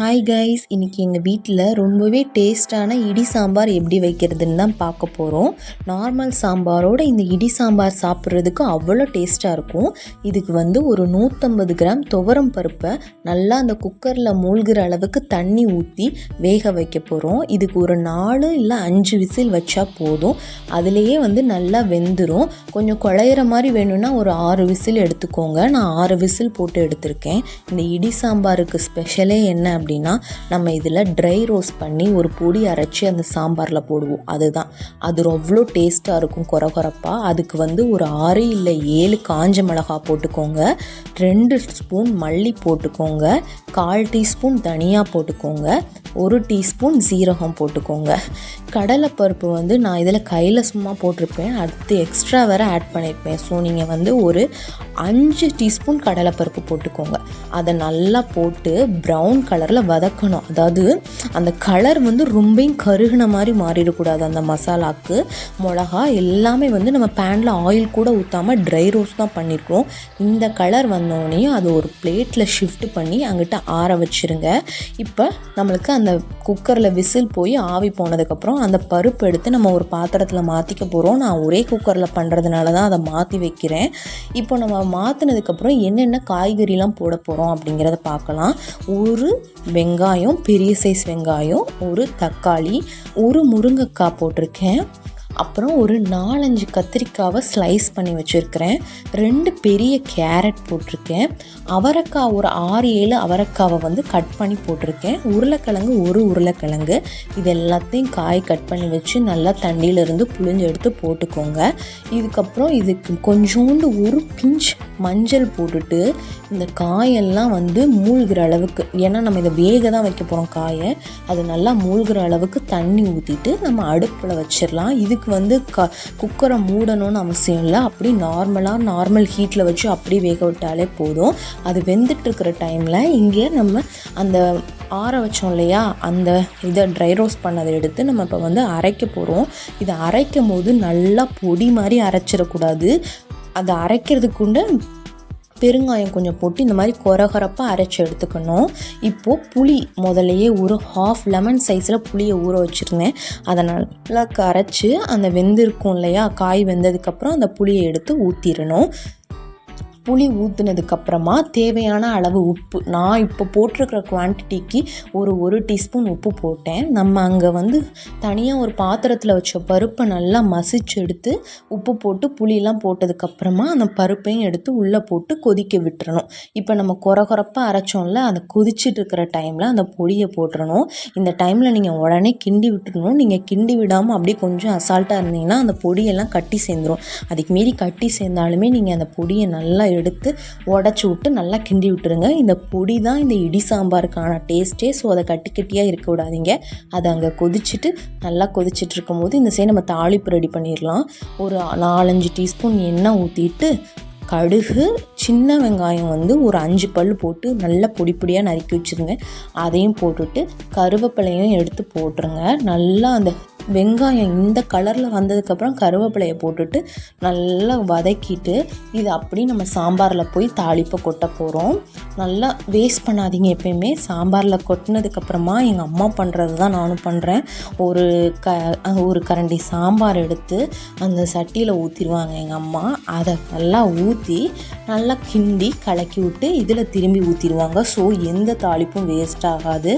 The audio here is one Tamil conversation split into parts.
ஹாய் கைஸ் இன்றைக்கி எங்கள் வீட்டில் ரொம்பவே டேஸ்ட்டான இடி சாம்பார் எப்படி வைக்கிறதுன்னு தான் பார்க்க போகிறோம் நார்மல் சாம்பாரோட இந்த இடி சாம்பார் சாப்பிட்றதுக்கு அவ்வளோ டேஸ்ட்டாக இருக்கும். இதுக்கு வந்து ஒரு நூற்றம்பது கிராம் துவரம் பருப்பை நல்லா அந்த குக்கரில் மூழ்கிற அளவுக்கு தண்ணி ஊற்றி வேக வைக்க போகிறோம் இதுக்கு ஒரு நாலு இல்லை அஞ்சு விசில் வச்சா போதும். அதுலேயே வந்து நல்லா வெந்துடும் கொஞ்சம் குழையிற மாதிரி வேணும்னா ஒரு ஆறு விசில் எடுத்துக்கோங்க. நான் ஆறு விசில் போட்டு எடுத்திருக்கேன். இந்த இடி சாம்பாருக்கு ஸ்பெஷலே என்ன அப்படின்னா நம்ம இதில் ட்ரை ரோஸ்ட் பண்ணி ஒரு பொடி அரைச்சி அந்த சாம்பாரில் போடுவோம். அதுதான். அது அவ்வளோ டேஸ்ட்டாக இருக்கும் கொரகொரப்பாக அதுக்கு வந்து ஒரு ஆறு இல்லை ஏழு காஞ்ச மிளகா போட்டுக்கோங்க. ரெண்டு ஸ்பூன் மல்லி போட்டுக்கோங்க. கால் டீஸ்பூன் தனியாக போட்டுக்கோங்க. ஒரு டீஸ்பூன் சீரகம் போட்டுக்கோங்க. கடலைப்பருப்பு வந்து நான் இதில் கையில் சும்மா போட்டிருப்பேன். அடுத்து எக்ஸ்ட்ரா வேறு ஆட் பண்ணியிருப்பேன். ஸோ நீங்கள் வந்து ஒரு அஞ்சு டீஸ்பூன் கடலைப்பருப்பு போட்டுக்கோங்க. அதை நல்லா போட்டு ப்ரௌன் கலரில் வதக்கணும். அதாவது அந்த கலர் வந்து ரொம்பையும் கருகின மாதிரி மாறிடக்கூடாது அந்த மசாலாவுக்கு மிளகா எல்லாமே வந்து நம்ம பேனில் ஆயில் கூட ஊற்றாமல் ட்ரை ரோஸ்ட் தான் பண்ணியிருக்கோம் இந்த கலர் வந்தோடனே அது ஒரு பிளேட்டில் ஷிஃப்ட் பண்ணி அங்கிட்ட ஆற வச்சுருங்க. இப்போ நம்மளுக்கு அந்த குக்கரில் விசில் போய் ஆவி போனதுக்கப்புறம் அந்த பருப்பு எடுத்து நம்ம ஒரு பாத்திரத்தில் மாற்றிக்க போகிறோம் நான் ஒரே குக்கரில் பண்ணுறதுனால தான் அதை மாற்றி வைக்கிறேன். இப்போ நம்ம மாற்றினதுக்கப்புறம் என்னென்ன காய்கறிலாம் போட போகிறோம் அப்படிங்கிறத பார்க்கலாம். ஒரு வெங்காயம் பெரிய சைஸ் வெங்காயம் ஒரு தக்காளி ஒரு முருங்கைக்காய் போட்டிருக்கேன். அப்புறம் ஒரு நாலஞ்சு கத்திரிக்காவை ஸ்லைஸ் பண்ணி வச்சுருக்கிறேன். ரெண்டு பெரிய கேரட் போட்டிருக்கேன். அவரைக்காய் ஒரு ஆறு ஏழு அவரைக்காவை வந்து கட் பண்ணி போட்டிருக்கேன். உருளைக்கிழங்கு ஒரு உருளைக்கிழங்கு. இது எல்லாத்தையும் காய் கட் பண்ணி வச்சு நல்லா தண்ணியிலிருந்து புளிஞ்சு எடுத்து போட்டுக்கோங்க. இதுக்கப்புறம் இதுக்கு கொஞ்சோண்டு ஒரு பிஞ்ச் மஞ்சள் போட்டுட்டு இந்த காயெல்லாம் வந்து மூழ்கிற அளவுக்கு ஏன்னா நம்ம இதை வேக தான் வைக்க போகிறோம் காயை. அது நல்லா மூழ்கிற அளவுக்கு தண்ணி ஊற்றிட்டு நம்ம அடுப்பில் வச்சிடலாம். இதுக்கு வந்து க குக்கரை மூடணும்னு அவசியம் இல்லை. அப்படி நார்மலாக நார்மல் ஹீட்டில் வச்சு அப்படி வேக விட்டாலே போதும். அது வெந்துட்டுருக்கிற டைமில் இங்கே நம்ம அந்த ஆற வச்சோம் இல்லையா? அந்த இதை ட்ரை ரோஸ்ட் பண்ணதை எடுத்து நம்ம இப்போ வந்து அரைக்க போகிறோம் இதை அரைக்கும் போது நல்லா பொடி மாதிரி அரைச்சிடக்கூடாது. அதை அரைக்கிறதுக்குண்டு பெருங்காயம் கொஞ்சம் போட்டு இந்த மாதிரி கொரகொரப்பாக அரைச்சி எடுத்துக்கணும். இப்போது புளி முதலையே ஒரு ஹாஃப் லெமன் சைஸில் புளியை ஊற வச்சுருந்தேன் அதை நல்லா கரைச்சி அந்த வெந்திருக்கும் இல்லையா? காய் வெந்ததுக்கப்புறம் அந்த புளியை எடுத்து ஊற்றிடணும் புளி ஊற்றுனதுக்கப்புறமா தேவையான அளவு உப்பு. நான் இப்போ போட்டிருக்கிற குவான்டிட்டிக்கு ஒரு ஒரு டீஸ்பூன் உப்பு போட்டேன். நம்ம அங்கே வந்து தனியாக ஒரு பாத்திரத்தில் வச்ச பருப்பை நல்லா மசிச்சு எடுத்து உப்பு போட்டு புளியெலாம் போட்டதுக்கப்புறமா அந்த பருப்பையும் எடுத்து உள்ளே போட்டு கொதிக்க விட்டுறணும். இப்போ நம்ம குறகுறப்பாக அரைச்சோம்ல அதை கொதிச்சுட்டு இருக்கிற டைமில் அந்த பொடியை போட்டுறணும். இந்த டைமில் நீங்கள் உடனே கிண்டி விட்டுறணும். நீங்கள் கிண்டி விடாமல் அப்படியே கொஞ்சம் அசால்ட்டாக இருந்தீங்கன்னா அந்த பொடியெல்லாம் கட்டி சேர்ந்துடும் அதுக்கு மீறி கட்டி சேர்ந்தாலுமே நீங்கள் அந்த பொடியை நல்லா எடுத்து உடச்சி விட்டு நல்லா கிண்டி விட்டுருங்க. இந்த பொடி தான் இந்த இடி சாம்பாருக்கான டேஸ்ட்டே ஸோ அதை கட்டி கட்டியாக இருக்க விடாதீங்க. அதை அங்கே கொதிச்சுட்டு நல்லா கொதிச்சுட்டு இருக்கும்போது இந்த சைடு நம்ம தாளிப்பு ரெடி பண்ணிடலாம். ஒரு நாலஞ்சு டீஸ்பூன் எண்ணெய் ஊற்றிட்டு கடுகு சின்ன வெங்காயம் வந்து ஒரு அஞ்சு பல் போட்டு நல்லா பொடி பொடியாக நறுக்கி வச்சுருங்க. அதையும் போட்டுட்டு கருவேப்பிலையும் எடுத்து போட்டுருங்க. நல்லா அந்த வெங்காயம் இந்த கலரில் வந்ததுக்கப்புறம் கருவேப்பிலையை போட்டுட்டு நல்லா வதக்கிட்டு இது அப்படி நம்ம சாம்பாரில் போய் தாளிப்பை கொட்ட போகிறோம் நல்லா வேஸ்ட் பண்ணாதீங்க எப்பயுமே. சாம்பாரில் கொட்டினதுக்கப்புறமா எங்கள் அம்மா பண்ணுறது தான் நானும் பண்ணுறேன் ஒரு க ஒரு கரண்டி சாம்பார் எடுத்து அந்த சட்டியில் ஊற்றிடுவாங்க எங்கள் அம்மா. அதை நல்லா ஊற்றி நல்லா கிண்டி கலக்கி விட்டு இதில் திரும்பி ஊற்றிடுவாங்க ஸோ எந்த தாளிப்பும் வேஸ்ட் ஆகாது.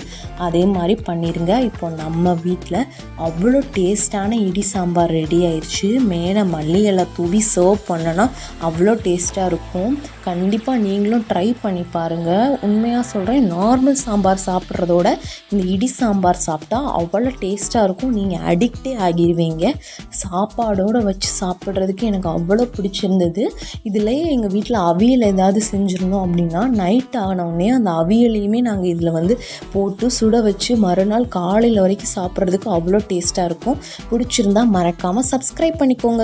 அதே மாதிரி பண்ணிடுங்க இப்போ நம்ம வீட்டில் அவ்வளோ அவ்வளோ டேஸ்ட்டான இடி சாம்பார் ரெடி ஆயிடுச்சு மேலே மல்லி இலை தூவி சர்வ் பண்ணனா அவ்வளோ டேஸ்ட்டாக இருக்கும். கண்டிப்பாக நீங்களும் ட்ரை பண்ணி பாருங்கள் உண்மையாக சொல்கிறேன் நார்மல் சாம்பார் சாப்பிட்றதோட இந்த இடி சாம்பார் சாப்பிட்டா அவ்வளோ டேஸ்ட்டாக இருக்கும். நீங்கள் அடிக்டே ஆகிடுவீங்க சாப்பாடோடு வச்சு சாப்பிட்றதுக்கு எனக்கு அவ்வளோ பிடிச்சிருந்தது. இதுலேயே எங்கள் வீட்டில் அவியல் ஏதாவது செஞ்சுருந்தோம் அப்படின்னா நைட் ஆனவுடனே அந்த அவியலையுமே நாங்கள் இதில் வந்து போட்டு சுட வச்சு மறுநாள் காலையில் வரைக்கும் சாப்பிட்றதுக்கு அவ்வளோ டேஸ்ட்டாக டேஸ்ட்டாக இருக்கும். பிடிச்சிருந்தா மறக்காமல் சப்ஸ்கிரைப் பண்ணிக்கோங்க.